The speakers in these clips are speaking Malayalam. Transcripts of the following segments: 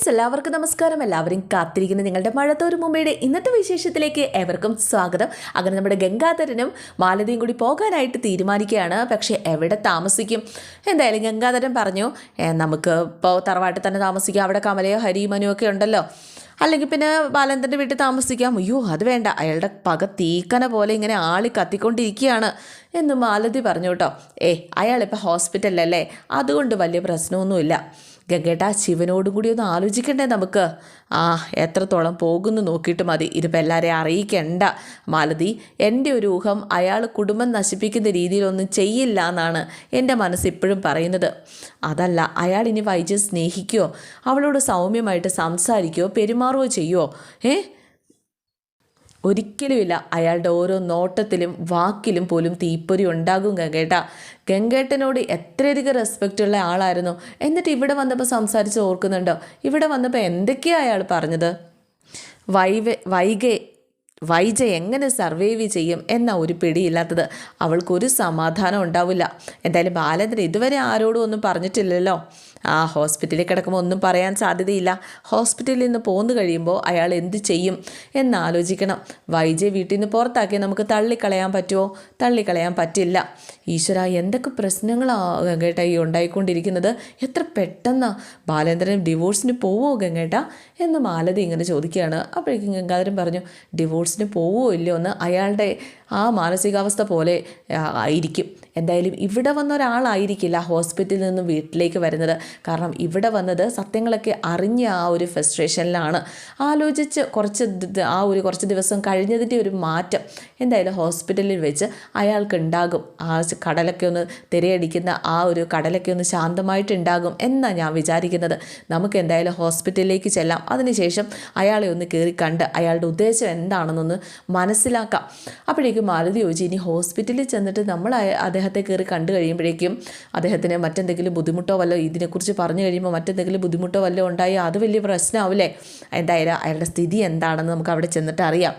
ഫ്രണ്ട്സ് എല്ലാവർക്കും നമസ്കാരം. എല്ലാവരും കാത്തിരിക്കുന്ന. നിങ്ങളുടെ മഴത്തോരു മുമ്പയുടെ ഇന്നത്തെ വിശേഷത്തിലേക്ക് ഏവർക്കും സ്വാഗതം. അങ്ങനെ നമ്മുടെ ഗംഗാധരനും മാലതിയും കൂടി പോകാനായിട്ട് തീരുമാനിക്കുകയാണ്. പക്ഷേ എവിടെ താമസിക്കും? എന്തായാലും ഗംഗാധരൻ പറഞ്ഞു നമുക്ക് ഇപ്പോൾ തറവാട്ടിൽ തന്നെ താമസിക്കാം. അവിടെ കമലയോ ഹരിമനോ ഒക്കെ ഉണ്ടല്ലോ. അല്ലെങ്കിൽ പിന്നെ ബാലന്തന്റെ വീട്ടിൽ താമസിക്കാം. അയ്യോ അത് വേണ്ട. അയാളുടെ പക തീക്കന പോലെ ഇങ്ങനെ ആളി കത്തിക്കൊണ്ടിരിക്കുകയാണ്. എന്ന് മാലതി പറഞ്ഞു കേട്ടോ. ഏ അയാളിപ്പോൾ ഹോസ്പിറ്റലിലല്ലേ? അതുകൊണ്ട് വലിയ പ്രശ്നമൊന്നുമില്ല. ഗംഗേട്ട ശിവനോടും കൂടി ഒന്ന് ആലോചിക്കണ്ടേ നമുക്ക്? ആ എത്രത്തോളം പോകുന്നു നോക്കിയിട്ട് മതി. ഇതിപ്പോൾ എല്ലാവരെയും അറിയിക്കണ്ട. മാലതി എന്റെ ഒരു ഊഹം അയാൾ കുടുംബം നശിപ്പിക്കുന്ന രീതിയിലൊന്നും ചെയ്യില്ല എന്നാണ് എന്റെ മനസ്സ് ഇപ്പോഴും പറയുന്നത്. അതല്ല അയാൾ ഇനി വൈജ് സ്നേഹിക്കുകയോ അവളോട് സൗമ്യമായിട്ട് സംസാരിക്കുകയോ പെരുമാറുകയോ ചെയ്യുമോ ഏ? ഒരിക്കലുമില്ല അയാളുടെ ഓരോ നോട്ടത്തിലും വാക്കിലും പോലും തീപ്പൊരി ഉണ്ടാകും ഗംഗേട്ട. ഗംഗേട്ടനോട് എത്രയധികം റെസ്പെക്റ്റ് ഉള്ള ആളായിരുന്നു. എന്നിട്ട് ഇവിടെ വന്നപ്പോൾ സംസാരിച്ച് ഓർക്കുന്നുണ്ടോ? ഇവിടെ വന്നപ്പോൾ എന്തൊക്കെയാണ് അയാൾ പറഞ്ഞത്? വൈവെ വൈകെ വൈജ എങ്ങനെ സർവൈവ് ചെയ്യും എന്ന ഒരു പിടിയില്ലാത്തത്. അവൾക്കൊരു സമാധാനം ഉണ്ടാവില്ല. എന്തായാലും ബാലേന്ദ്രൻ ഇതുവരെ ആരോടും ഒന്നും പറഞ്ഞിട്ടില്ലല്ലോ. ആ ഹോസ്പിറ്റലിൽ കിടക്കുമ്പോൾ ഒന്നും പറയാൻ സാധ്യതയില്ല. ഹോസ്പിറ്റലിൽ നിന്ന് പോന്നു കഴിയുമ്പോൾ അയാൾ എന്ത് ചെയ്യും എന്നാലോചിക്കണം. വൈജയെ വീട്ടിൽ നിന്ന് പുറത്താക്കി നമുക്ക് തള്ളിക്കളയാൻ പറ്റുമോ? തള്ളിക്കളയാൻ പറ്റില്ല. ഈശ്വര എന്തൊക്കെ പ്രശ്നങ്ങളാണ് ഗംഗേട്ട ഈ ഉണ്ടായിക്കൊണ്ടിരിക്കുന്നത്? എത്ര പെട്ടെന്ന് ബാലേന്ദ്രൻ ഡിവോഴ്സിന് പോവോ ഗംഗേട്ട? എന്ന് മാലതി ഇങ്ങനെ ചോദിക്കുകയാണ്. അപ്പോഴേക്കും ഗംഗാധരൻ പറഞ്ഞു ഡിവോഴ്സിന് പോവോ ഇല്ലയോ? എന്ന് അയാളുടെ ആ മാനസികാവസ്ഥ പോലെ ആയിരിക്കും. എന്തായാലും ഇവിടെ വന്ന ഒരാളായിരിക്കില്ല ഹോസ്പിറ്റലിൽ നിന്നും വീട്ടിലേക്ക് വരുന്നത്. കാരണം ഇവിടെ വന്നത് സത്യങ്ങളൊക്കെ അറിഞ്ഞ ആ ഒരു ഫ്രസ്ട്രേഷനിലാണ്. ആലോചിച്ച് കുറച്ച് ആ ഒരു കുറച്ച് ദിവസം കഴിഞ്ഞതിന്റെ ഒരു മാറ്റം എന്തായാലും ഹോസ്പിറ്റലിൽ വെച്ച് അയാൾക്ക് ഉണ്ടാകും ആ കടലൊക്കെ ഒന്ന് തിരയടിക്കുന്ന ആ ഒരു കടലൊക്കെ ഒന്ന് ശാന്തമായിട്ടുണ്ടാകും എന്നാണ് ഞാൻ വിചാരിക്കുന്നത്. നമുക്ക് എന്തായാലും ഹോസ്പിറ്റലിലേക്ക് ചെല്ലാം. അതിനുശേഷം അയാളെ ഒന്ന് കയറി കണ്ട് അയാളുടെ ഉദ്ദേശം എന്താണെന്നൊന്ന് മനസ്സിലാക്കാം. അപ്പോഴേക്കും മാലതി ചോദിച്ചു ഇനി ഹോസ്പിറ്റലിൽ ചെന്നിട്ട് നമ്മൾ അദ്ദേഹത്തെ കയറി കണ്ടു കഴിയുമ്പോഴേക്കും അദ്ദേഹത്തിന് മറ്റെന്തെങ്കിലും ബുദ്ധിമുട്ടോ വല്ലോ ഇതിനെക്കുറിച്ച് പറഞ്ഞു കഴിയുമ്പോൾ മറ്റെന്തെങ്കിലും ബുദ്ധിമുട്ടോ വല്ലോ ഉണ്ടായി അത് വലിയ പ്രശ്നമാവില്ലേ എന്തായാലും അയാളുടെ സ്ഥിതി എന്താണെന്ന് നമുക്ക് അവിടെ ചെന്നിട്ട് അറിയാം.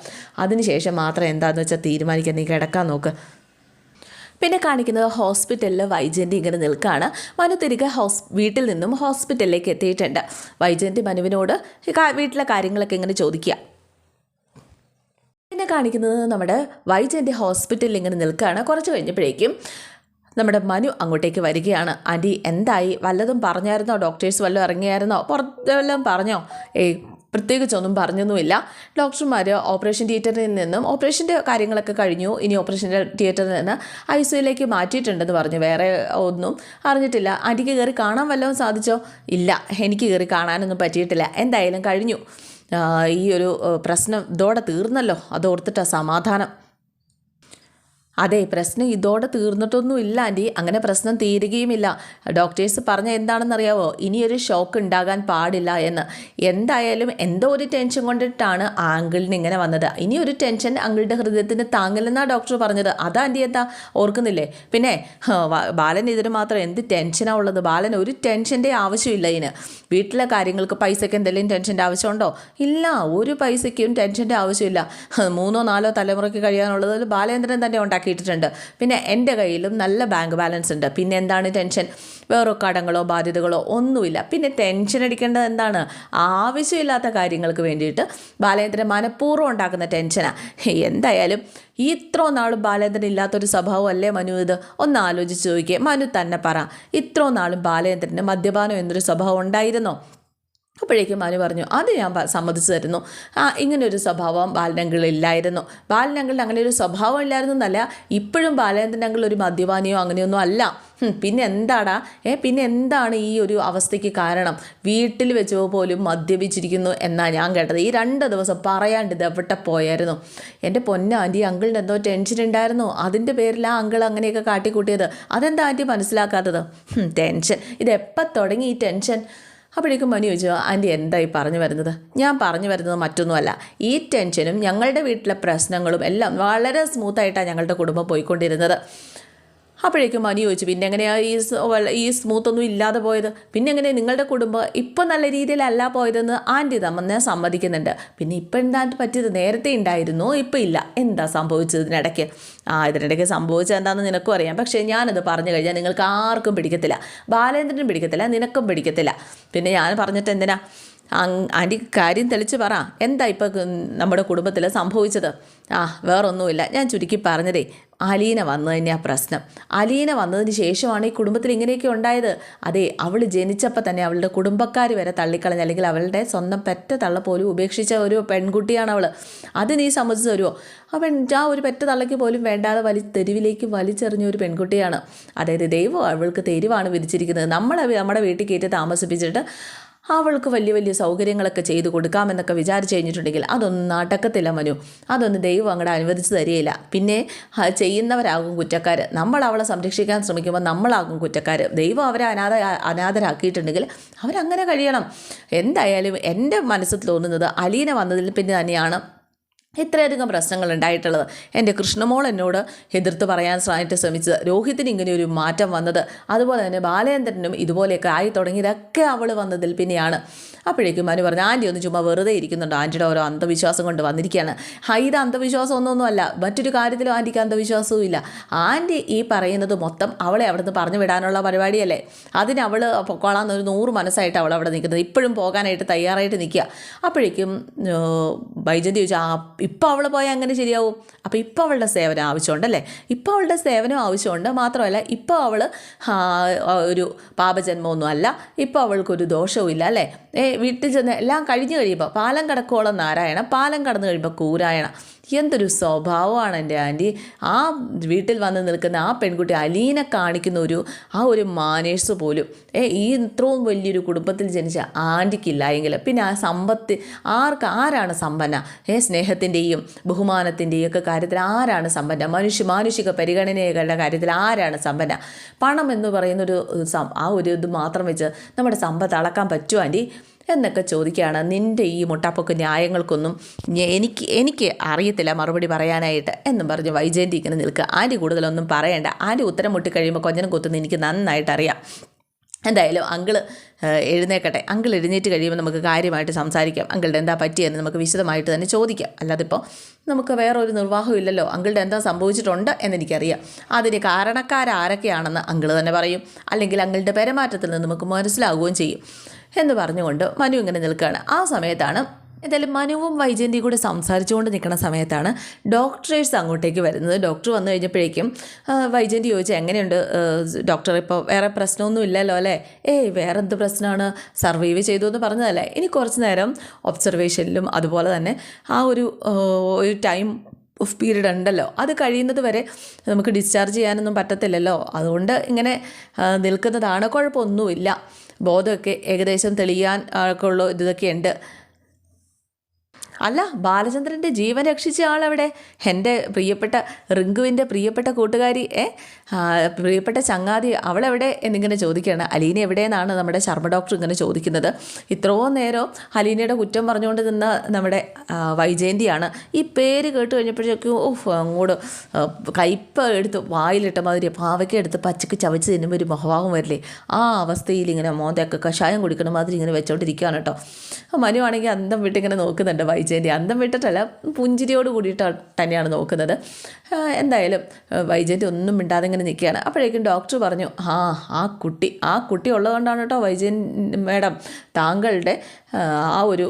അതിനുശേഷം മാത്രം എന്താണെന്ന് വെച്ചാൽ തീരുമാനിക്കാൻ നീ കിടക്കാൻ നോക്ക്. പിന്നെ കാണിക്കുന്നത് ഹോസ്പിറ്റലിൽ വൈജയന്തി ഇങ്ങനെ നിൽക്കുകയാണ് മനു തിരികെ ഹോസ് വീട്ടിൽ നിന്നും ഹോസ്പിറ്റലിലേക്ക് എത്തിയിട്ടുണ്ട്. വൈജയന്തി മനുവിനോട് വീട്ടിലെ കാര്യങ്ങളൊക്കെ ഇങ്ങനെ ചോദിക്കുക. പിന്നെ കാണിക്കുന്നത് നമ്മുടെ വൈജന്റെ ഹോസ്പിറ്റലിൽ ഇങ്ങനെ നിൽക്കുകയാണ്. കുറച്ച് കഴിഞ്ഞപ്പോഴേക്കും നമ്മുടെ മനു അങ്ങോട്ടേക്ക് വരികയാണ്. ആന്റി എന്തായി? വല്ലതും പറഞ്ഞായിരുന്നോ? ഡോക്ടേഴ്സ് വല്ലതും ഇറങ്ങിയായിരുന്നോ? പുറത്ത് വല്ലതും പറഞ്ഞോ? ഏയ് പ്രത്യേകിച്ചൊന്നും പറഞ്ഞൊന്നുമില്ല. ഡോക്ടർമാർ ഓപ്പറേഷൻ തിയേറ്ററിൽ നിന്നും ഓപ്പറേഷന്റെ കാര്യങ്ങളൊക്കെ കഴിഞ്ഞു. ഇനി ഓപ്പറേഷൻ തിയേറ്ററിൽ നിന്ന് ഐ സിയിലേക്ക് മാറ്റിയിട്ടുണ്ടെന്ന് പറഞ്ഞു. വേറെ ഒന്നും അറിഞ്ഞിട്ടില്ല. ആന്റിക്ക് കയറി കാണാൻ വല്ലതും സാധിച്ചോ? ഇല്ല എനിക്ക് കയറി കാണാനൊന്നും പറ്റിയിട്ടില്ല. എന്തായാലും കഴിഞ്ഞു. ഈ ഒരു പ്രശ്നം ഇതോടെ തീർന്നല്ലോ. അതോർത്തിട്ടാണ് സമാധാനം. അതെ പ്രശ്നം ഇതോടെ തീർന്നിട്ടൊന്നും ഇല്ല ആന്റി. അങ്ങനെ പ്രശ്നം തീരുകയുമില്ല. ഡോക്ടേഴ്സ് പറഞ്ഞ എന്താണെന്നറിയാവോ? ഇനിയൊരു ഷോക്ക് ഉണ്ടാകാൻ പാടില്ല എന്ന്. എന്തായാലും എന്തോ ഒരു ടെൻഷൻ കൊണ്ടിട്ടാണ് ആങ്കിളിന് ഇങ്ങനെ വന്നത്. ഇനി ഒരു ടെൻഷൻ അങ്കിളുടെ ഹൃദയത്തിന് താങ്ങില്ലെന്നാണ് ഡോക്ടർ പറഞ്ഞത്. അതാ ആന്റി എന്താ? ഓർക്കുന്നില്ലേ? പിന്നെ ബാലൻ ഇതിന് മാത്രം എന്ത് ടെൻഷനാണ് ഉള്ളത്? ബാലൻ ഒരു ടെൻഷന്റെ ആവശ്യമില്ല ഇതിന്. വീട്ടിലെ കാര്യങ്ങൾക്ക് പൈസയ്ക്ക് എന്തെങ്കിലും ടെൻഷന്റെ ആവശ്യമുണ്ടോ? ഇല്ല ഒരു പൈസയ്ക്കും ടെൻഷന്റെ ആവശ്യമില്ല. മൂന്നോ നാലോ തലമുറയ്ക്ക് കഴിയാനുള്ളത് ബാലേന്ദ്രൻ തന്നെ ഉണ്ടാക്കിയിട്ടുണ്ട് പിന്നെ എന്റെ കയ്യിലും നല്ല ബാങ്ക് ബാലൻസ് ഉണ്ട്. പിന്നെ എന്താണ് ടെൻഷൻ വേറെ കടങ്ങളോ ബാധ്യതകളോ ഒന്നുമില്ല. പിന്നെ ടെൻഷൻ അടിക്കേണ്ടത് എന്താണ്? ആവശ്യമില്ലാത്ത കാര്യങ്ങൾക്ക് വേണ്ടിയിട്ട് ബാലേന്ദ്രൻ മനഃപൂർവം ഉണ്ടാക്കുന്ന ടെൻഷനാണ് എന്തായാലും ഇത്രോ നാളും ബാലേന്ദ്രൻ ഇല്ലാത്തൊരു സ്വഭാവം അല്ലേ മനു ഇത്? ഒന്ന് ആലോചിച്ച് നോക്കിയേ മനു തന്നെ പറ. ഇത്രോ നാളും ബാലേന്ദ്രന് മദ്യപാനം എന്നൊരു സ്വഭാവം ഉണ്ടായിരുന്നോ? അപ്പോഴേക്കും മനു പറഞ്ഞു അത് ഞാൻ സമ്മതിച്ചു തരുന്നു. ആ ഇങ്ങനൊരു സ്വഭാവം ബാലനങ്കിളില്ലായിരുന്നു ബാലനങ്കിളിന് അങ്ങനെ ഒരു സ്വഭാവം ഇല്ലായിരുന്നു എന്നല്ല ഇപ്പോഴും ബാലേന്ദ്രനങ്കിൾ ഒരു മദ്യപാനിയോ അങ്ങനെയൊന്നും അല്ല. പിന്നെ എന്താടാ? ഏ പിന്നെ എന്താണ് ഈ ഒരു അവസ്ഥയ്ക്ക് കാരണം? വീട്ടിൽ വെച്ച് പോലും മദ്യപിച്ചിരിക്കുന്നു എന്നാണ് ഞാൻ കേട്ടത്. ഈ രണ്ട് ദിവസം പറയാണ്ട് ഇത് എവിടെ പോയായിരുന്നു? എന്റെ പൊന്ന ആന്റി അങ്കിളിന് എന്തോ ടെൻഷൻ ഉണ്ടായിരുന്നു. അതിന്റെ പേരിൽ ആ അങ്കിൾ അങ്ങനെയൊക്കെ കാട്ടിക്കൂട്ടിയത്. അതെന്താ ആന്റി മനസ്സിലാക്കാത്തത്? ടെൻഷൻ ഇത് തുടങ്ങി ഈ ടെൻഷൻ അപ്പോഴേക്കും മനു ചോദിച്ചു ആന്റി എന്തായി പറഞ്ഞു വരുന്നത്? ഞാൻ പറഞ്ഞു വരുന്നത് മറ്റൊന്നുമല്ല. ഈ ടെൻഷനും ഞങ്ങളുടെ വീട്ടിലെ പ്രശ്നങ്ങളും എല്ലാം വളരെ സ്മൂത്തായിട്ടാണ് ഞങ്ങളുടെ കുടുംബം പോയിക്കൊണ്ടിരുന്നത്. അപ്പോഴേക്കും മനു ചോദിച്ചു പിന്നെ എങ്ങനെയാ ഈ ഈ സ്മൂത്ത് ഒന്നും ഇല്ലാതെ പോയത്? പിന്നെ എങ്ങനെ നിങ്ങളുടെ കുടുംബം ഇപ്പം നല്ല രീതിയിലല്ല പോയതെന്ന് ആന്റി തന്നെ സമ്മതിക്കുന്നുണ്ട്. പിന്നെ ഇപ്പം എന്താ പറ്റിയത്? നേരത്തെ ഉണ്ടായിരുന്നു ഇപ്പം ഇല്ല. എന്താ സംഭവിച്ചത് ഇതിനിടയ്ക്ക്? ആ ഇതിനിടയ്ക്ക് സംഭവിച്ചത് എന്താണെന്ന് നിനക്കും അറിയാം. പക്ഷേ ഞാനത് പറഞ്ഞു കഴിഞ്ഞാൽ നിങ്ങൾക്ക് ആർക്കും പിടിക്കത്തില്ല. ബാലേന്ദ്രനും പിടിക്കത്തില്ല നിനക്കും പിടിക്കത്തില്ല. പിന്നെ ഞാൻ പറഞ്ഞിട്ട് എന്തിനാ? ആന്റി കാര്യം തെളിച്ച് പറ. എന്താ ഇപ്പോൾ നമ്മുടെ കുടുംബത്തിൽ സംഭവിച്ചത്? ആ വേറൊന്നുമില്ല. ഞാൻ ചുരുക്കി പറഞ്ഞതേ അലീന വന്നു ആ പ്രശ്നം. അലീന വന്നതിന് ശേഷമാണ് ഈ കുടുംബത്തിൽ ഇങ്ങനെയൊക്കെ ഉണ്ടായത്. അതെ അവൾ ജനിച്ചപ്പോൾ തന്നെ അവളുടെ കുടുംബക്കാർ വരെ തള്ളിക്കളഞ്ഞ അല്ലെങ്കിൽ അവളുടെ സ്വന്തം പെറ്റ തള്ള പോലും ഉപേക്ഷിച്ച ഒരു പെൺകുട്ടിയാണ് അവൾ അത് നീ സമ്മതിച്ചു തരുമോ അവൻ ആ ഒരു പെറ്റ തള്ളയ്ക്ക് പോലും വേണ്ടാതെ വലി തെരുവിലേക്ക് വലിച്ചെറിഞ്ഞ ഒരു പെൺകുട്ടിയാണ്. അതായത് ദൈവം അവൾക്ക് തെരുവാണ് വിധിച്ചിരിക്കുന്നത്. നമ്മൾ നമ്മുടെ വീട്ടിൽ കയറ്റി താമസിപ്പിച്ചിട്ട് അവൾക്ക് വലിയ വലിയ സൗകര്യങ്ങളൊക്കെ ചെയ്തു കൊടുക്കാമെന്നൊക്കെ വിചാരിച്ചു കഴിഞ്ഞിട്ടുണ്ടെങ്കിൽ അതൊന്നും നാട്ടക്കത്തില്ല മനു. അതൊന്നും ദൈവം അങ്ങോട്ട് അനുവദിച്ചു തരികയില്ല. പിന്നെ ചെയ്യുന്നവരാകും കുറ്റക്കാർ നമ്മൾ അവളെ സംരക്ഷിക്കാൻ ശ്രമിക്കുമ്പോൾ നമ്മളാകും കുറ്റക്കാർ ദൈവം അവരെ അനാഥ അനാഥരാക്കിയിട്ടുണ്ടെങ്കിൽ അവരങ്ങനെ കഴിയണം. എന്തായാലും എന്റെ മനസ്സിൽ തോന്നുന്നത് അലീന വന്നതിൽ പിന്നെ തന്നെയാണ് ഇത്രയധികം പ്രശ്നങ്ങൾ ഉണ്ടായിട്ടുള്ളത് എന്റെ കൃഷ്ണമോൾ എന്നോട് എതിർത്ത് പറയാൻ ആയിട്ട് ശ്രമിച്ചത്. രോഹിത്തിന് ഇങ്ങനെ ഒരു മാറ്റം വന്നത്. അതുപോലെ തന്നെ ബാലേന്ദ്രനും ഇതുപോലെയൊക്കെ ആയി തുടങ്ങിയതൊക്കെ അവൾ വന്നതിൽ പിന്നെയാണ്. അപ്പോഴേക്കും മനു പറഞ്ഞു ആന്റി ഒന്ന് ചുമ്മാ വെറുതെ ഇരിക്കുന്നുണ്ട്. ആന്റിയുടെ ഓരോ അന്ധവിശ്വാസം കൊണ്ട് വന്നിരിക്കുകയാണ്. ഹൈദ അന്ധവിശ്വാസം ഒന്നൊന്നുമല്ല മറ്റൊരു കാര്യത്തിലും ആന്റിക്ക് അന്ധവിശ്വാസവും ഇല്ല. ആന്റി ഈ പറയുന്നത് മൊത്തം അവളെ അവിടുന്ന് പറഞ്ഞു വിടാനുള്ള പരിപാടിയല്ലേ? അതിന് അവൾ പൊക്കോളാന്ന് ഒരു നൂറ് മനസ്സായിട്ട് അവൾ അവിടെ നിൽക്കുന്നത്. ഇപ്പോഴും പോകാനായിട്ട് തയ്യാറായിട്ട് നിൽക്കുക. അപ്പോഴേക്കും ബൈജന്തി ചോദിച്ചു? ആ ഇപ്പം അവൾ പോയാൽ അങ്ങനെ ശരിയാവും? അപ്പോൾ ഇപ്പോൾ അവളുടെ സേവനം ആവശ്യമുണ്ടല്ലേ ഇപ്പോൾ അവളുടെ സേവനം ആവശ്യമുണ്ട് മാത്രമല്ല ഇപ്പോൾ അവൾ ഒരു പാപജന്മമൊന്നും അല്ല. ഇപ്പോൾ അവൾക്കൊരു ദോഷവും ഇല്ല അല്ലേ? ഏ വീട്ടിൽ ചെന്ന് എല്ലാം കഴിഞ്ഞ് കഴിയുമ്പോൾ പാലം കടക്കോളം നാരായണ പാലം കടന്നു കഴിയുമ്പോൾ കൂരായണ. എന്തൊരു സ്വഭാവമാണ് എന്റെ ആന്റി. ആ വീട്ടിൽ വന്ന് നിൽക്കുന്ന ആ പെൺകുട്ടി അലീനെ കാണിക്കുന്ന ഒരു ആ ഒരു മാനേഴ്സ് പോലും. ഏ ഈ ഇത്രയും വലിയൊരു കുടുംബത്തിൽ ജനിച്ച ആന്റിക്കില്ല എങ്കിൽ. പിന്നെ ആ സമ്പത്ത് ആർക്ക് ആരാണ് സമ്പന്ന? ഏ സ്നേഹത്തിന്റെയും ബഹുമാനത്തിന്റെയും ഒക്കെ കാര്യത്തിൽ ആരാണ് സമ്പന്ന? മനുഷ്യ മാനുഷിക പരിഗണനകളുടെ കാര്യത്തിൽ ആരാണ് സമ്പന്ന? പണം എന്ന് പറയുന്നൊരു ആ ഒരു ഇത് മാത്രം വെച്ച് നമ്മുടെ സമ്പത്ത് അളക്കാൻ പറ്റുമോ ആന്റി? എന്നൊക്കെ ചോദിക്കുകയാണ് നിന്റെ ഈ മുട്ടാപ്പൊക്കെ ന്യായങ്ങൾക്കൊന്നും എനിക്ക് എനിക്ക് അറിയത്തില്ല മറുപടി പറയാനായിട്ട് എന്നും പറഞ്ഞ് വൈജയന്തി ഇങ്ങനെ നിൽക്കുക. ആന്റി കൂടുതലൊന്നും പറയണ്ട. ആന്റി ഉത്തരം മുട്ടിക്കഴിയുമ്പോൾ കൊഞ്ഞനും കുത്തുന്ന എനിക്ക് നന്നായിട്ട് അറിയാം എന്തായാലും അങ്കിൾ എഴുന്നേക്കട്ടെ. അങ്കിൾ എഴുന്നേറ്റ് കഴിയുമ്പോൾ നമുക്ക് കാര്യമായിട്ട് സംസാരിക്കാം. അങ്കിളുടെ എന്താ പറ്റിയെന്ന് നമുക്ക് വിശദമായിട്ട് തന്നെ ചോദിക്കാം. അല്ലാതെ ഇപ്പോൾ നമുക്ക് വേറെ ഒരു നിർവാഹം ഇല്ലല്ലോ. അങ്കിളുടെ എന്താ സംഭവിച്ചിട്ടുണ്ട് എന്നെനിക്കറിയാം. അതിന് കാരണക്കാരാരൊക്കെയാണെന്ന് അങ്കിൾ തന്നെ പറയും. അല്ലെങ്കിൽ അങ്കിളുടെ പെരുമാറ്റത്തിൽ നിന്ന് നമുക്ക് മനസ്സിലാവുകയും ചെയ്യും. എന്ന് പറഞ്ഞുകൊണ്ട് മനു ഇങ്ങനെ നിൽക്കുകയാണ് ആ സമയത്താണ് എന്തായാലും മനുവും വൈജയന്തിയും കൂടെ സംസാരിച്ചുകൊണ്ട് നിൽക്കുന്ന സമയത്താണ് ഡോക്ടറേഴ്സ് അങ്ങോട്ടേക്ക് വരുന്നത്. ഡോക്ടർ വന്നു കഴിഞ്ഞപ്പോഴേക്കും വൈജയന്തി ചോദിച്ചു എങ്ങനെയുണ്ട് ഡോക്ടർ ഇപ്പോൾ വേറെ പ്രശ്നമൊന്നും ഇല്ലല്ലോ അല്ലേ? ഏയ് വേറെ എന്ത് പ്രശ്നമാണ്? സർവൈവ് ചെയ്തു എന്ന് പറഞ്ഞതല്ലേ? ഇനി കുറച്ച് നേരം ഒബ്സർവേഷനിലും അതുപോലെ തന്നെ ആ ഒരു ഒരു ടൈം ഓഫ് പീരീഡ് ഉണ്ടല്ലോ. അത് കഴിയുന്നത് വരെ നമുക്ക് ഡിസ്ചാർജ് ചെയ്യാനൊന്നും പറ്റത്തില്ലല്ലോ. അതുകൊണ്ട് ഇങ്ങനെ നിൽക്കുന്നതാണ്. കുഴപ്പമൊന്നുമില്ല. ബോധമൊക്കെ ഏകദേശം തെളിയാൻ ഉള്ള ഇതൊക്കെ ഉണ്ട്. അല്ല ബാലചന്ദ്രന്റെ ജീവൻ രക്ഷിച്ച ആളവിടെ? എന്റെ പ്രിയപ്പെട്ട റിങ്കുവിന്റെ പ്രിയപ്പെട്ട കൂട്ടുകാരി ഏ? പ്രിയപ്പെട്ട ചങ്ങാതി അവളെവിടെ എന്നിങ്ങനെ ചോദിക്കുകയാണ്. അലീന എവിടെയെന്നാണ് നമ്മുടെ ശർമ്മ ഡോക്ടർ ഇങ്ങനെ ചോദിക്കുന്നത്. ഇത്രയും നേരം അലീനയുടെ കുറ്റം പറഞ്ഞുകൊണ്ട് നിന്ന നമ്മുടെ വൈജയന്തിയാണ്. ഈ പേര് കേട്ട് കഴിഞ്ഞപ്പോഴേക്കും ഓഹ് അങ്ങോട്ട് കയ്പ എടുത്ത് വായിലിട്ട മാതിരി പാവയ്ക്ക എടുത്ത് പച്ചക്ക് ചവച്ച് തിന്നുമ്പോൾ ഒരു മുഖഭാവം വരില്ലേ? ആ അവസ്ഥയിൽ ഇങ്ങനെ മോന്തയൊക്കെ കഷായം കുടിക്കണ മാതിരി ഇങ്ങനെ വെച്ചോണ്ടിരിക്കുകയാണ് കേട്ടോ. മനുവാണെങ്കിൽ അന്തം വിട്ടിങ്ങനെ നോക്കുന്നുണ്ട് നോക്കുന്നുണ്ട് വൈജയന്തി അന്തം വിട്ടിട്ടല്ല പുഞ്ചിരിയോട് കൂടിയിട്ട് തന്നെയാണ് നോക്കുന്നത്. എന്തായാലും വൈജയന്റെ ഒന്നും മിണ്ടാതെ ഇങ്ങനെ നിൽക്കുകയാണ്. അപ്പോഴേക്കും ഡോക്ടർ പറഞ്ഞു ആ ആ കുട്ടി ആ കുട്ടി ഉള്ളതുകൊണ്ടാണ് കേട്ടോ വൈജയൻ മേഡം താങ്കളുടെ ആ ഒരു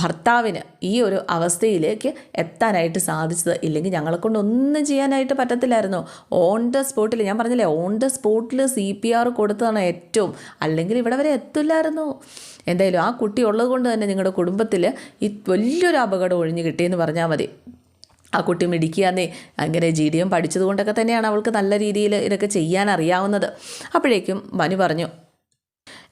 ഭർത്താവിന് ഈ ഒരു അവസ്ഥയിലേക്ക് എത്താനായിട്ട് സാധിച്ചത്. ഇല്ലെങ്കിൽ ഞങ്ങളെ കൊണ്ട് ഒന്നും ചെയ്യാനായിട്ട് പറ്റത്തില്ലായിരുന്നു. ഓൺ ദ സ്പോട്ടിൽ ഞാൻ പറഞ്ഞില്ലേ ഓൺ ദ സ്പോട്ടിൽ സി പി ആർ കൊടുത്തതാണ് ഏറ്റവും. അല്ലെങ്കിൽ ഇവിടെ വരെ എത്തില്ലായിരുന്നു. എന്തായാലും ആ കുട്ടി ഉള്ളത് കൊണ്ട് തന്നെ നിങ്ങളുടെ കുടുംബത്തിൽ ഈ വലിയൊരു അപകടം ഒഴിഞ്ഞു കിട്ടിയെന്ന് പറഞ്ഞാൽ മതി. ആ കുട്ടി മിടിക്കുകയെന്നേ അങ്ങനെ ജി ഡി എം പഠിച്ചതുകൊണ്ടൊക്കെ തന്നെയാണ് അവൾക്ക് നല്ല രീതിയിൽ ഇതൊക്കെ ചെയ്യാൻ അറിയാവുന്നത് അപ്പോഴേക്കും മനു പറഞ്ഞു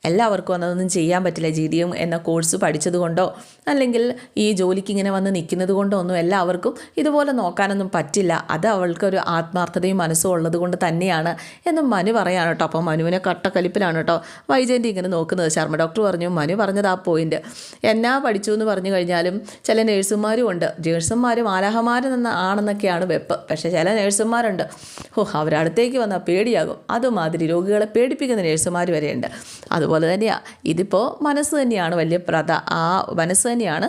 എല്ലാവർക്കും അതൊന്നും ചെയ്യാൻ പറ്റില്ല. ജി ഡി എം എന്ന കോഴ്സ് പഠിച്ചതുകൊണ്ടോ അല്ലെങ്കിൽ ഈ ജോലിക്ക് ഇങ്ങനെ വന്ന് നിൽക്കുന്നത് കൊണ്ടോ ഒന്നും എല്ലാവർക്കും ഇതുപോലെ നോക്കാനൊന്നും പറ്റില്ല. അത് അവൾക്കൊരു ആത്മാർത്ഥതയും മനസ്സും ഉള്ളത് കൊണ്ട് തന്നെയാണ് എന്ന് മനു പറയാണ് കേട്ടോ. അപ്പോൾ മനുവിനെ കട്ടക്കലിപ്പിലാണ് കേട്ടോ വൈജയന്തി ഇങ്ങനെ നോക്കുന്നത്. ശർമ്മ ഡോക്ടർ പറഞ്ഞു മനു പറഞ്ഞത് ആ പോയിന്റ് എന്നാ പഠിച്ചു എന്ന് പറഞ്ഞു കഴിഞ്ഞാലും ചില നേഴ്സുമാരും ഉണ്ട്. നേഴ്സുമാരും ആലാഹമാരും എന്ന ആണെന്നൊക്കെയാണ് വെപ്പ്. പക്ഷേ ചില നേഴ്സുമാരുണ്ട്. ഓ അവരടുത്തേക്ക് വന്നാൽ പേടിയാകും. അതുമാതിരി രോഗികളെ പേടിപ്പിക്കുന്ന നേഴ്സുമാർ വരെയുണ്ട്. അതുപോലെ തന്നെയാണ് ഇതിപ്പോൾ മനസ്സ് തന്നെയാണ് വലിയ പ്രധാ ആ മനസ്സ് തന്നെയാണ്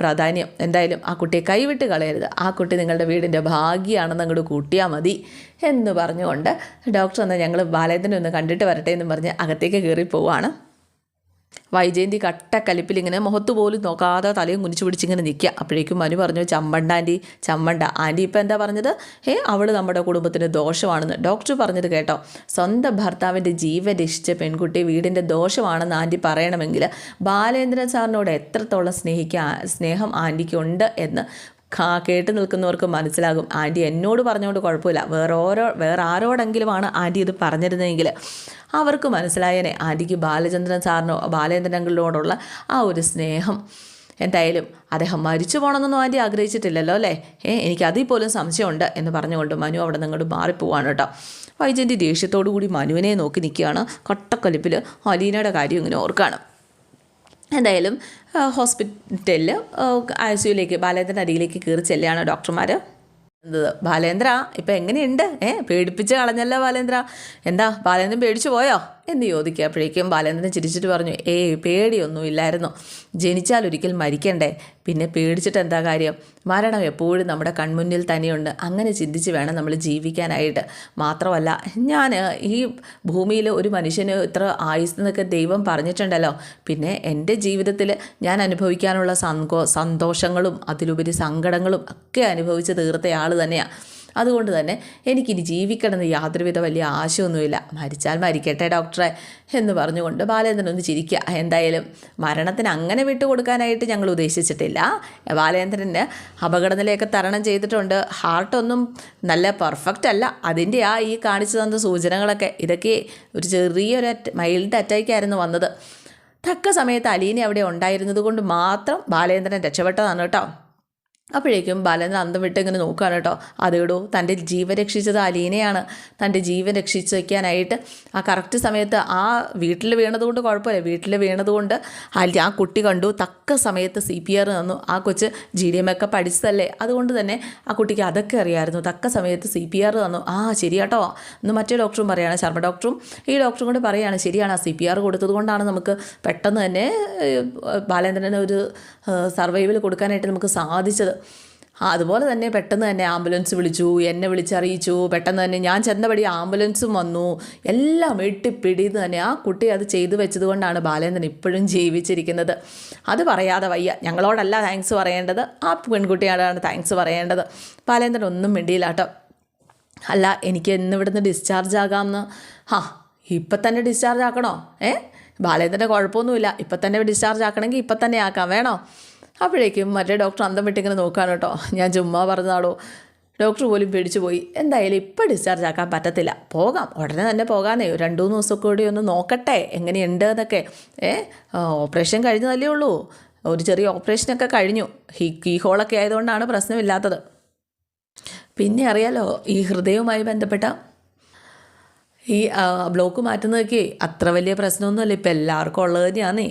പ്രാധാന്യം. എന്തായാലും ആ കുട്ടിയെ കൈവിട്ട് കളയരുത്. ആ കുട്ടി നിങ്ങളുടെ വീടിന്റെ ഭാഗ്യമാണെന്ന് അങ്ങോട്ട് കൂട്ടിയാൽ മതി എന്ന് പറഞ്ഞുകൊണ്ട് ഡോക്ടർ എന്നാൽ ഞങ്ങൾ ബാലയത്തിനെ ഒന്ന് കണ്ടിട്ട് വരട്ടെ എന്ന് പറഞ്ഞ് അകത്തേക്ക് കയറി പോവാണ് വൈജയന്തി കട്ടക്കലിപ്പിൽ ഇങ്ങനെ മുഖത്ത് പോലും നോക്കാതെ തലയും കുനിച്ചു പിടിച്ചിങ്ങനെ നിൽക്കുക. അപ്പോഴേക്കും മനു പറഞ്ഞു ചമ്മണ്ട ആന്റി ചമ്മണ്ട. ആന്റി ഇപ്പം എന്താ പറഞ്ഞത്? ഏ അവൾ നമ്മുടെ കുടുംബത്തിന് ദോഷമാണെന്ന്. ഡോക്ടർ പറഞ്ഞത് കേട്ടോ സ്വന്തം ഭർത്താവിന്റെ ജീവൻ രക്ഷിച്ച പെൺകുട്ടി വീടിന്റെ ദോഷമാണെന്ന് ആന്റി പറയണമെങ്കിൽ ബാലേന്ദ്രൻ സാറിനോട് എത്രത്തോളം സ്നേഹിക്കാൻ സ്നേഹം ആന്റിക്കുണ്ട് എന്ന് കാ കേട്ട് നിൽക്കുന്നവർക്ക് മനസ്സിലാകും. ആന്റി എന്നോട് പറഞ്ഞുകൊണ്ട് കുഴപ്പമില്ല. വേറെ ഓരോ വേറെ ആരോടെങ്കിലുമാണ് ആന്റി ഇത് പറഞ്ഞിരുന്നതെങ്കിൽ അവർക്ക് മനസ്സിലായേനെ. ആന്റിക്ക് ബാലചന്ദ്രൻ സാറിനോ ബാലചന്ദ്രനോടുള്ള ആ ഒരു സ്നേഹം. എന്തായാലും അദ്ദേഹം മരിച്ചു പോകണമെന്നൊന്നും ആന്റി ആഗ്രഹിച്ചിട്ടില്ലല്ലോ അല്ലേ? ഏ എനിക്ക് അതിൽ പോലും സംശയമുണ്ട് എന്ന് പറഞ്ഞുകൊണ്ട് മനു അവിടെ നിങ്ങോട്ട് മാറിപ്പോവാണ് കേട്ടോ. വൈജയന്തി ദേഷ്യത്തോടു കൂടി മനുവിനെ നോക്കി നിൽക്കുകയാണ്. കൊട്ടക്കൊലിപ്പിൽ അലീനയുടെ കാര്യം ഇങ്ങനെ ഓർക്കാണ്. എന്തായാലും ഹോസ്പിറ്റലിൽ ഐ സിയുലേക്ക് ബാലേന്ദ്രൻ അരികിലേക്ക് കയറി ചെല്ലുകയാണ് ഡോക്ടർമാർ എന്തത് ബാലേന്ദ്ര ഇപ്പം എങ്ങനെയുണ്ട്? ഏ പേടിപ്പിച്ച് കളഞ്ഞല്ലോ ബാലേന്ദ്ര. എന്താ ബാലേന്ദ്രൻ പേടിച്ചു പോയോ? എന്ന് ചോദിക്കുമ്പോഴേക്കും ബാലേന്ദ്രൻ ചിരിച്ചിട്ട് പറഞ്ഞു ഏയ് പേടിയൊന്നും ഇല്ലായിരുന്നു ജനിച്ചാൽ ഒരിക്കൽ മരിക്കണ്ടേ? പിന്നെ പേടിച്ചിട്ട് എന്താ കാര്യം? മരണം എപ്പോഴും നമ്മുടെ കൺമുന്നിൽ തന്നെയുണ്ട്. അങ്ങനെ ചിന്തിച്ച് വേണം നമ്മൾ ജീവിക്കാനായിട്ട്. മാത്രമല്ല ഞാൻ ഈ ഭൂമിയിൽ ഒരു മനുഷ്യന് ഇത്ര ആയുസ് എന്നൊക്കെ ദൈവം പറഞ്ഞിട്ടുണ്ടല്ലോ. പിന്നെ എന്റെ ജീവിതത്തിൽ ഞാൻ അനുഭവിക്കാനുള്ള സന്തോ സന്തോഷങ്ങളും അതിലുപരി സങ്കടങ്ങളും ഒക്കെ അനുഭവിച്ച് തീർത്തയാൾ തന്നെയാണ് അതുകൊണ്ട് തന്നെ എനിക്കിനി ജീവിക്കണമെന്ന് യാതൊരുവിധ വലിയ ആശയമൊന്നുമില്ല മരിച്ചാൽ മരിക്കട്ടെ ഡോക്ടറെ എന്ന് പറഞ്ഞുകൊണ്ട് ബാലേന്ദ്രൻ ഒന്ന് ചിരിക്കുക. എന്തായാലും മരണത്തിന് അങ്ങനെ വിട്ടുകൊടുക്കാനായിട്ട് ഞങ്ങൾ ഉദ്ദേശിച്ചിട്ടില്ല. ബാലേന്ദ്രന് അപകടനിലയൊക്കെ തരണം ചെയ്തിട്ടുണ്ട്. ഹാർട്ടൊന്നും നല്ല പെർഫെക്റ്റ് അല്ല. അതിന്റെ ആ ഈ കാണിച്ചു തന്ന സൂചനകളൊക്കെ ഇതൊക്കെ ഒരു ചെറിയൊരു മൈൽഡ് അറ്റാക്കായിരുന്നു വന്നത്. തക്ക സമയത്ത് അലീന അവിടെ ഉണ്ടായിരുന്നത് കൊണ്ട് മാത്രം ബാലേന്ദ്രൻ രക്ഷപ്പെട്ടതാണ് കേട്ടോ. അപ്പോഴേക്കും ബാലൻ അന്തം വിട്ട് ഇങ്ങനെ നോക്കുകയാണ് കേട്ടോ. അതേടോ തന്റെ ജീവൻ രക്ഷിച്ചത് അലീനയാണ്. തന്റെ ജീവൻ രക്ഷിച്ച് വയ്ക്കാനായിട്ട് ആ കറക്റ്റ് സമയത്ത് ആ വീട്ടിൽ വീണതുകൊണ്ട് കുഴപ്പമില്ല. വീട്ടിൽ വീണതുകൊണ്ട് അലി ആ കുട്ടി കണ്ടു. തക്ക സമയത്ത് സി പി ആർ തന്നു ആ കൊച്ച് ജി ഡി എം ഒക്കെ പഠിച്ചതല്ലേ? അതുകൊണ്ട് തന്നെ ആ കുട്ടിക്ക് അതൊക്കെ അറിയാമായിരുന്നു തക്ക സമയത്ത് സി പി ആർ തന്നു. ആ ശരി കേട്ടോ. എന്ന് മറ്റേ ഡോക്ടറും പറയുകയാണ് ശർമ്മ ഡോക്ടറും ഈ ഡോക്ടറും കൂടെ പറയുകയാണ് ശരിയാണ്. ആ സി പി ആർ കൊടുത്തത് കൊണ്ടാണ് നമുക്ക് പെട്ടെന്ന് തന്നെ ബാലേന്ദ്രനെ ഒരു സർവൈവൽ കൊടുക്കാനായിട്ട് നമുക്ക് സാധിച്ചത്. അതുപോലെ തന്നെ പെട്ടെന്ന് തന്നെ ആംബുലൻസ് വിളിച്ചു എന്നെ വിളിച്ചറിയിച്ചു. പെട്ടെന്ന് തന്നെ ഞാൻ ചെന്നപടി ആംബുലൻസും വന്നു. എല്ലാം എട്ടിപ്പിടിന്ന് തന്നെ ആ കുട്ടി അത് ചെയ്തു വെച്ചതുകൊണ്ടാണ് ബാലേന്ദ്രൻ ഇപ്പോഴും ജീവിച്ചിരിക്കുന്നത്. അത് പറയാതെ വയ്യ. ഞങ്ങളോടല്ല താങ്ക്സ് പറയേണ്ടത്. ആ പെൺകുട്ടിയോടാണ് താങ്ക്സ് പറയേണ്ടത്. ബാലേന്ദ്രൻ ഒന്നും മിണ്ടിയില്ല കേട്ടോ. അല്ല എനിക്ക് ഇവിടുന്ന് ഡിസ്ചാർജ് ആകാമെന്ന്. ഹാ ഇപ്പം തന്നെ ഡിസ്ചാർജ് ആക്കണോ? ഏ? ബാലേന്ദ്രന്റെ കുഴപ്പമൊന്നുമില്ല. ഇപ്പം തന്നെ ഡിസ്ചാർജ് ആക്കണമെങ്കിൽ ഇപ്പം തന്നെ ആക്കാം. വേണോ? അപ്പോഴേക്കും മറ്റേ ഡോക്ടർ അന്തം വിട്ടിങ്ങനെ നോക്കാൻ കേട്ടോ. ഞാൻ ചുമ്മാ പറഞ്ഞാടോ ഡോക്ടർ പോലും പേടിച്ചു പോയി. എന്തായാലും ഇപ്പം ഡിസ്ചാർജ് ആക്കാൻ പറ്റത്തില്ല. പോകാം. ഉടനെ തന്നെ പോകാനേ രണ്ടു മൂന്ന് ദിവസം കൂടി ഒന്ന് നോക്കട്ടെ. എങ്ങനെയുണ്ട് എന്നൊക്കെ ഏ ഓപ്പറേഷൻ കഴിഞ്ഞതല്ലേ ഉള്ളൂ. ഒരു ചെറിയ ഓപ്പറേഷനൊക്കെ കഴിഞ്ഞു. ഹീ കീ ഹോളൊക്കെ ആയതുകൊണ്ടാണ് പ്രശ്നമില്ലാത്തത്. പിന്നെ അറിയാലോ ഈ ഹൃദയവുമായി ബന്ധപ്പെട്ട ഈ ബ്ലോക്ക് മാറ്റുന്നതൊക്കെ അത്ര വലിയ പ്രശ്നമൊന്നുമല്ല. ഇപ്പം എല്ലാവർക്കും ഉള്ളത് തന്നെയാന്നേ.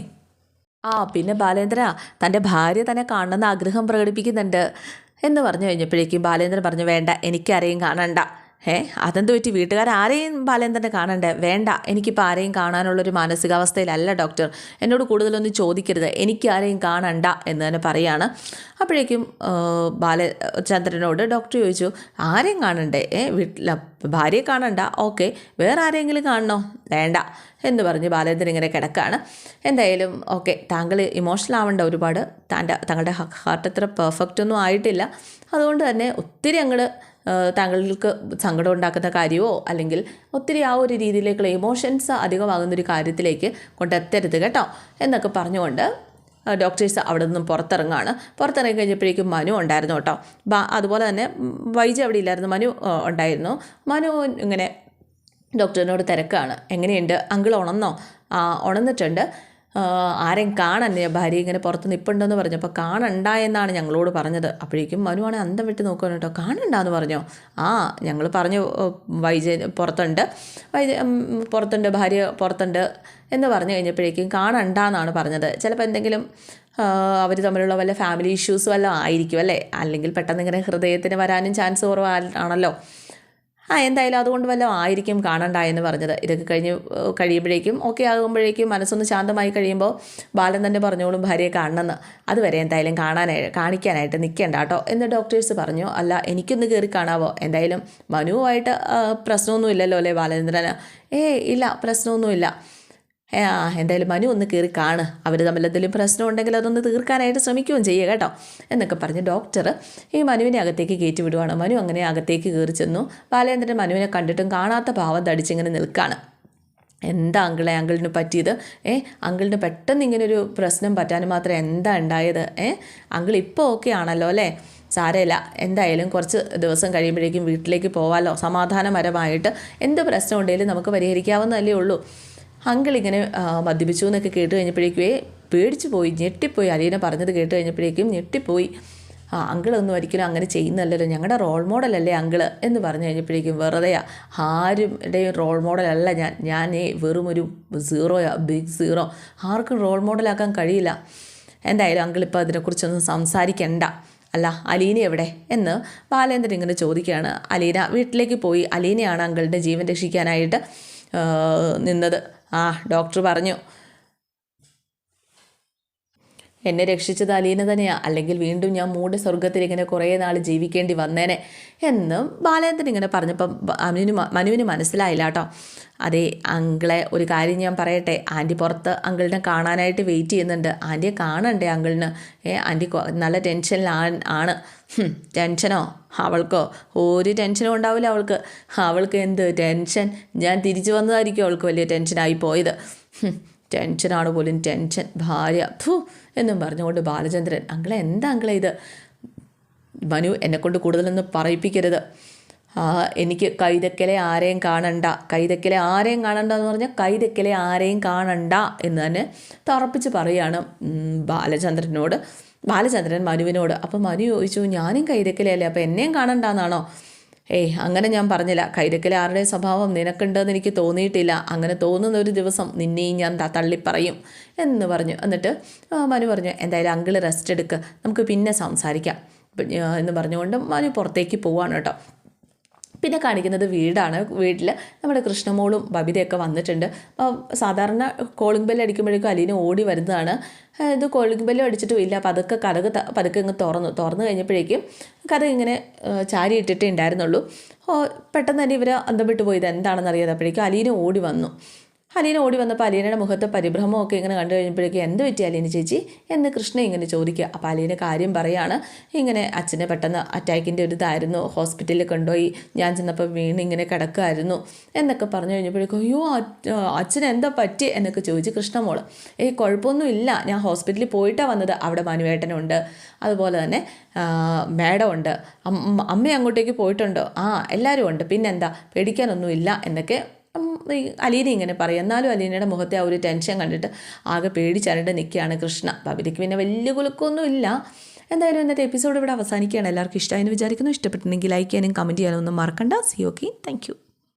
ആ പിന്നെ ബാലേന്ദ്ര തന്റെ ഭാര്യ തന്നെ കാണണമെന്ന് ആഗ്രഹം പ്രകടിപ്പിക്കുന്നുണ്ട് എന്ന് പറഞ്ഞു കഴിഞ്ഞപ്പോഴേക്കും ബാലേന്ദ്രൻ പറഞ്ഞു വേണ്ട എനിക്കാരെയും കാണണ്ട. ഏ അതെന്ത് പറ്റി? വീട്ടുകാർ ആരെയും ബാലേന്ദ്രനെ കാണണ്ടേ? വേണ്ട. എനിക്കിപ്പോൾ ആരെയും കാണാനുള്ളൊരു മാനസികാവസ്ഥയിലല്ല ഡോക്ടർ. എന്നോട് കൂടുതലൊന്നും ചോദിക്കരുത്. എനിക്ക് ആരെയും കാണണ്ട എന്ന് തന്നെ പറയാണ്. അപ്പോഴേക്കും ബാലചന്ദ്രനോട് ഡോക്ടർ ചോദിച്ചു ആരെയും കാണണ്ടേ? ഏ വീട്ടിൽ ഭാര്യയെ കാണണ്ട? ഓക്കെ. വേറെ ആരെങ്കിലും കാണണോ? വേണ്ട. എന്ന് പറഞ്ഞ് ബാലേന്ദ്രൻ ഇങ്ങനെ കിടക്കാണ്. എന്തായാലും ഓക്കെ. താങ്കൾ ഇമോഷണൽ ആവേണ്ട ഒരുപാട്. താന്റെ തങ്ങളുടെ ഹാർട്ട് അത്ര പെർഫെക്റ്റ് ഒന്നും ആയിട്ടില്ല. അതുകൊണ്ട് തന്നെ ഒത്തിരി അങ്ങോട്ട് താങ്കൾക്ക് സങ്കടം ഉണ്ടാക്കുന്ന കാര്യമോ? അല്ലെങ്കിൽ ഒത്തിരി ആ ഒരു രീതിയിലേക്കുള്ള ഇമോഷൻസ് അധികമാകുന്ന ഒരു കാര്യത്തിലേക്ക് കൊണ്ടെത്തരുത് കേട്ടോ. എന്നൊക്കെ പറഞ്ഞുകൊണ്ട് ഡോക്ടേഴ്സ് അവിടെ നിന്നും പുറത്തിറങ്ങാണ്. പുറത്തിറങ്ങി കഴിഞ്ഞപ്പോഴേക്കും മനു ഉണ്ടായിരുന്നു കേട്ടോ. ബാ അതുപോലെ തന്നെ വൈജ് അവിടെ ഇല്ലായിരുന്നു. മനു ഉണ്ടായിരുന്നു. മനു ഇങ്ങനെ ഡോക്ടറിനോട് തിരക്കാണ്. എങ്ങനെയുണ്ട്? അങ്കിൾ ഉണന്നോ? ഉണന്നിട്ടുണ്ട്. ആരെയും കാണാൻ ഭാര്യ ഇങ്ങനെ പുറത്ത് നിൽപ്പുണ്ടെന്ന് പറഞ്ഞപ്പോൾ കാണണ്ട എന്നാണ് ഞങ്ങളോട് പറഞ്ഞത്. അപ്പോഴേക്കും മനുവാണെ അന്തം വിട്ട് നോക്കുകയാണ് കേട്ടോ. കാണണ്ടെന്ന് പറഞ്ഞോ? ആ ഞങ്ങൾ പറഞ്ഞു വൈജ പുറത്തുണ്ട്. വൈജ പുറത്തുണ്ട് ഭാര്യ പുറത്തുണ്ട് എന്ന് പറഞ്ഞു കഴിഞ്ഞപ്പോഴേക്കും കാണണ്ടെന്നാണ് പറഞ്ഞത്. ചിലപ്പോൾ എന്തെങ്കിലും അവർ തമ്മിലുള്ള വല്ല ഫാമിലി ഇഷ്യൂസ് വല്ലതും ആയിരിക്കും അല്ലേ? അല്ലെങ്കിൽ പെട്ടെന്ന് ഇങ്ങനെ ഹൃദയത്തിന് വരാനും ചാൻസ് കുറവാണല്ലോ ആ എന്തായാലും അതുകൊണ്ട് വല്ലതും ആയിരിക്കും കാണണ്ട എന്ന് പറഞ്ഞത്. ഇതൊക്കെ കഴിഞ്ഞ് കഴിയുമ്പോഴേക്കും ഓക്കെ ആകുമ്പോഴേക്കും മനസ്സൊന്ന് ശാന്തമായി കഴിയുമ്പോൾ ബാലൻ തന്നെ പറഞ്ഞോളും ഭാര്യയെ കാണണമെന്ന് അതുവരെ എന്തായാലും കാണാനായി കാണിക്കാനായിട്ട് നിൽക്കേണ്ട കേട്ടോ എന്ന് ഡോക്ടേഴ്സ് പറഞ്ഞു. അല്ല എനിക്കൊന്ന് കയറി കാണാവോ? എന്തായാലും മനുവുമായിട്ട് പ്രശ്നമൊന്നുമില്ലല്ലോ അല്ലേ ബാലചന്ദ്രന്? ഏ ഇല്ല പ്രശ്നമൊന്നുമില്ല. ആ എന്തായാലും മനു ഒന്ന് കയറി കാണ്. അവർ തമ്മിൽ എന്തെങ്കിലും പ്രശ്നം ഉണ്ടെങ്കിൽ അതൊന്ന് തീർക്കാനായിട്ട് ശ്രമിക്കുകയും ചെയ്യുക കേട്ടോ. എന്നൊക്കെ പറഞ്ഞ് ഡോക്ടർ ഈ മനുവിനെ അകത്തേക്ക് കയറ്റി വിടുവാണ്. മനു അങ്ങനെ അകത്തേക്ക് കയറി ചെന്നു. ബാലേന്ദ്രൻ മനുവിനെ കണ്ടിട്ടും കാണാത്ത ഭാവം തടിച്ചിങ്ങനെ നിൽക്കുകയാണ് എന്താ അങ്കിളെ അങ്കിളിന് പറ്റിയത്? ഏ അങ്കിളിന് പെട്ടെന്ന് ഇങ്ങനൊരു പ്രശ്നം പറ്റാൻ മാത്രം എന്താ ഉണ്ടായത്? ഏ അങ്കിൾ ഇപ്പോൾ ഓക്കെ ആണല്ലോ അല്ലേ? സാരമില്ല. എന്തായാലും കുറച്ച് ദിവസം കഴിയുമ്പോഴേക്കും വീട്ടിലേക്ക് പോവാമല്ലോ സമാധാനപരമായിട്ട് എന്ത് പ്രശ്നം ഉണ്ടെങ്കിലും നമുക്ക് പരിഹരിക്കാവുന്നതല്ലേ ഉള്ളൂ. അങ്കിൾ ഇങ്ങനെ മദ്യപിച്ചു എന്നൊക്കെ കേട്ട് കഴിഞ്ഞപ്പോഴേക്കുവേ പേടിച്ചു പോയി ഞെട്ടിപ്പോയി. അലീന പറഞ്ഞത് കേട്ട് കഴിഞ്ഞപ്പോഴേക്കും ഞെട്ടിപ്പോയി. ആ അങ്കിളൊന്നും ഒരിക്കലും അങ്ങനെ ചെയ്യുന്നല്ലല്ലോ. ഞങ്ങളുടെ റോൾ മോഡലല്ലേ അങ്കിൾ എന്ന് പറഞ്ഞു കഴിഞ്ഞപ്പോഴേക്കും വെറുതെയാ. ആരുടെയും റോൾ മോഡലല്ല ഞാൻ. ഞാൻ വെറും ഒരു സീറോയാ ബിഗ് സീറോ ആർക്കും റോൾ മോഡലാക്കാൻ കഴിയില്ല. എന്തായാലും അങ്കിൾ ഇപ്പോൾ അതിനെക്കുറിച്ചൊന്നും സംസാരിക്കണ്ട. അല്ല അലീന എവിടെ? എന്ന് ബാലേന്ദ്രൻ ഇങ്ങനെ ചോദിക്കുകയാണ്. അലീന വീട്ടിലേക്ക് പോയി. അലീനയാണ് അങ്കിളിന്റെ ജീവൻ രക്ഷിക്കാനായിട്ട് നിന്നത്. ആ ഡോക്ടർ പറഞ്ഞു. എന്നെ രക്ഷിച്ചത് അലീന തന്നെയാ. അല്ലെങ്കിൽ വീണ്ടും ഞാൻ മൂടെ സ്വർഗത്തിൽ ഇങ്ങനെ കുറേ നാൾ ജീവിക്കേണ്ടി വന്നേനെ എന്നും ബാലേന്ദ്രൻ ഇങ്ങനെ പറഞ്ഞപ്പം അനുവിന് മനുവിന് മനസ്സിലായില്ല കേട്ടോ. അതെ അങ്കിളെ ഒരു കാര്യം ഞാൻ പറയട്ടെ. ആന്റി പുറത്ത് അങ്കിളിനെ കാണാനായിട്ട് വെയിറ്റ് ചെയ്യുന്നുണ്ട്. ആന്റിയെ കാണണ്ടേ അങ്കിളിന്? ഏ ആന്റി നല്ല ടെൻഷനിലാണ് ആണ്. ടെൻഷനോ അവൾക്കോ? ഒരു ടെൻഷനും ഉണ്ടാവില്ല അവൾക്ക്. അവൾക്ക് എന്ത് ടെൻഷൻ ഞാൻ തിരിച്ചു വന്നതായിരിക്കും അവൾക്ക് വലിയ ടെൻഷനായി പോയത്. ടെൻഷനാണ് പോലും ടെൻഷൻ ഭാര്യ ഫു എന്നും പറഞ്ഞുകൊണ്ട് ബാലചന്ദ്രൻ അങ്കിളെ എന്താ അങ്കിളെ ഇത്? മനു എന്നെക്കൊണ്ട് കൂടുതലൊന്നും പറയിപ്പിക്കരുത്. എനിക്ക് കൈതക്കലെ ആരെയും കാണണ്ട. കൈതക്കലെ ആരെയും കാണണ്ട എന്ന് പറഞ്ഞാൽ കൈതക്കലെ ആരെയും കാണണ്ട എന്ന് തന്നെ തറപ്പിച്ച് പറയുകയാണ് ബാലചന്ദ്രനോട് ബാലചന്ദ്രൻ മനുവിനോട്. അപ്പോൾ മനു ചോദിച്ചു ഞാനും കൈതക്കലല്ലേ അപ്പോൾ എന്നെയും കാണണ്ടെന്നാണോ? ഏയ് അങ്ങനെ ഞാൻ പറഞ്ഞില്ല. കൈരക്കിലെ ആരുടെ സ്വഭാവം നിനക്കുണ്ടെന്ന് എനിക്ക് തോന്നിയിട്ടില്ല. അങ്ങനെ തോന്നുന്ന ഒരു ദിവസം നിന്നെയും ഞാൻ തള്ളിപ്പറയും എന്ന് പറഞ്ഞു. എന്നിട്ട് മനു പറഞ്ഞു എന്തായാലും അങ്കിൾ റെസ്റ്റ് എടുക്കുക നമുക്ക് പിന്നെ സംസാരിക്കാം. എന്ന് പറഞ്ഞുകൊണ്ട് മനു പുറത്തേക്ക് പോവാണ് കേട്ടോ. പിന്നെ കാണിക്കുന്നത് വീടാണ്. വീട്ടിൽ നമ്മുടെ കൃഷ്ണമോളും ബബിതയൊക്കെ വന്നിട്ടുണ്ട്. സാധാരണ കോളിംഗ് ബെല്ല് അടിക്കുമ്പോഴേക്കും അലീന ഓടി വരുന്നതാണ്. ഇത് കോളിംഗ് ബെല്ലും അടിച്ചിട്ടും ഇല്ല. പതുക്കെ കഥക് പതുക്കെ ഇങ്ങ് തുറന്നു. തുറന്നു കഴിഞ്ഞപ്പോഴേക്കും കഥ ഇങ്ങനെ ചാരി ഇട്ടിട്ടേ ഉണ്ടായിരുന്നുള്ളൂ. പെട്ടെന്ന് തന്നെ ഇവർ അന്തം വിട്ടു പോയത് എന്താണെന്ന് അറിയാതെ അപ്പോഴേക്കും അലീന ഓടി വന്നു. അലീന ഓടി വന്നപ്പോൾ അലീനയുടെ മുഖത്ത് പരിഭ്രമമൊക്കെ ഇങ്ങനെ കണ്ടു കഴിഞ്ഞപ്പോഴേക്കും എന്ത് പറ്റി അലീന ചേച്ചി? എന്ന് കൃഷ്ണ ഇങ്ങനെ ചോദിക്കുക. അപ്പോൾ അലീന കാര്യം പറയാണ്. ഇങ്ങനെ അച്ഛനെ പെട്ടെന്ന് അറ്റാക്കിന്റെ ഒരു ഇതായിരുന്നു. ഹോസ്പിറ്റലിൽ കൊണ്ടുപോയി ഞാൻ ചെന്നപ്പോൾ വീണ് ഇങ്ങനെ കിടക്കുമായിരുന്നു എന്നൊക്കെ പറഞ്ഞു കഴിഞ്ഞപ്പോഴേക്കും അയ്യോ അച്ഛൻ എന്താ പറ്റി എന്നൊക്കെ ചോദിച്ച് കൃഷ്ണമോൾ ഏയ് കുഴപ്പമൊന്നും ഇല്ല ഞാൻ ഹോസ്പിറ്റലിൽ പോയിട്ടാണ് വന്നത്. അവിടെ മനുവേട്ടനുണ്ട്. അതുപോലെ തന്നെ മേഡമുണ്ട്. അമ്മ അങ്ങോട്ടേക്ക് പോയിട്ടുണ്ടോ? ആ എല്ലാവരും ഉണ്ട് പിന്നെന്താ? പേടിക്കാനൊന്നുമില്ല എന്നൊക്കെ അലീന ഇങ്ങനെ പറയും. എന്നാലും അലീനയുടെ മുഖത്തെ ആ ഒരു ടെൻഷൻ കണ്ടിട്ട് ആകെ പേടിച്ചരണ്ട് നിൽക്കുകയാണ് കൃഷ്ണ. ബബിതയ്ക്ക് പിന്നെ വലിയ കുലുക്കമൊന്നും ഇല്ല എന്തായാലും ഇന്നത്തെ എപ്പിസോഡ് ഇവിടെ അവസാനിക്കുകയാണ്. എല്ലാവർക്കും ഇഷ്ടമായെന്ന് വിചാരിക്കുന്നു. ഇഷ്ടപ്പെട്ടിട്ടുണ്ടെങ്കിൽ ലൈക്ക് ചെയ്യാനും കമന്റ് ചെയ്യാനും ഒന്നും മറക്കണ്ട. C okay thank